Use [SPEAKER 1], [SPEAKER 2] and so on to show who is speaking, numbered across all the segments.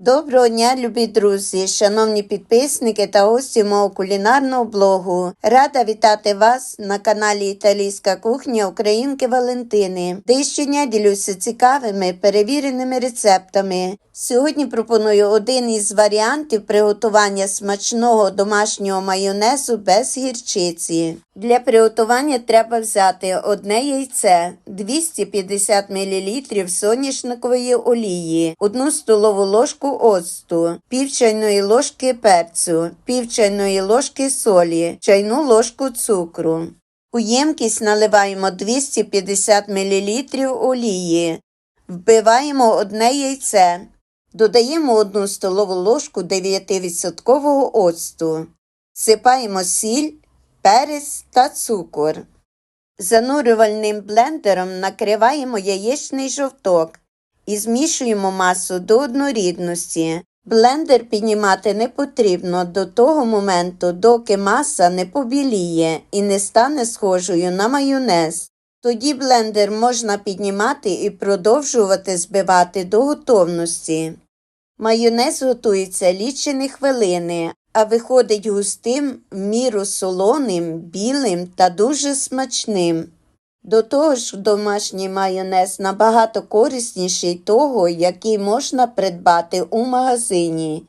[SPEAKER 1] Доброго дня, любі друзі, шановні підписники та гості мого кулінарного блогу. Рада вітати вас на каналі Італійська кухня Українки Валентини, де щодня ділюся цікавими перевіреними рецептами. Сьогодні пропоную один із варіантів приготування смачного домашнього майонезу без гірчиці. Для приготування треба взяти одне яйце, 250 мл соняшникової олії, 1 столову ложку оцту, пів чайної ложки перцю, пів чайної ложки солі, чайну ложку цукру. У ємкість наливаємо 250 мл олії, вбиваємо одне яйце, додаємо 1 столову ложку 9% оцту, сипаємо сіль, перець та цукор. Занурювальним блендером накриваємо яєчний жовток і змішуємо масу до однорідності. Блендер піднімати не потрібно до того моменту, доки маса не побіліє і не стане схожою на майонез. Тоді блендер можна піднімати і продовжувати збивати до готовності. Майонез готується лічені хвилини, а виходить густим, в міру солоним, білим та дуже смачним. До того ж, домашній майонез набагато корисніший того, який можна придбати у магазині.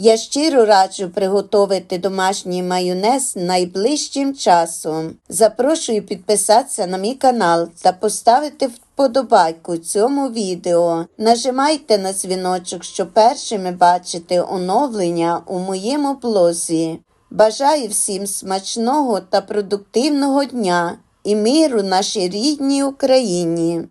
[SPEAKER 1] Я щиро раджу приготувати домашній майонез найближчим часом. Запрошую підписатися на мій канал та поставити вподобайку цьому відео. Нажимайте на дзвіночок, щоб першими бачити оновлення у моєму блозі. Бажаю всім смачного та продуктивного дня і миру нашій рідній Україні.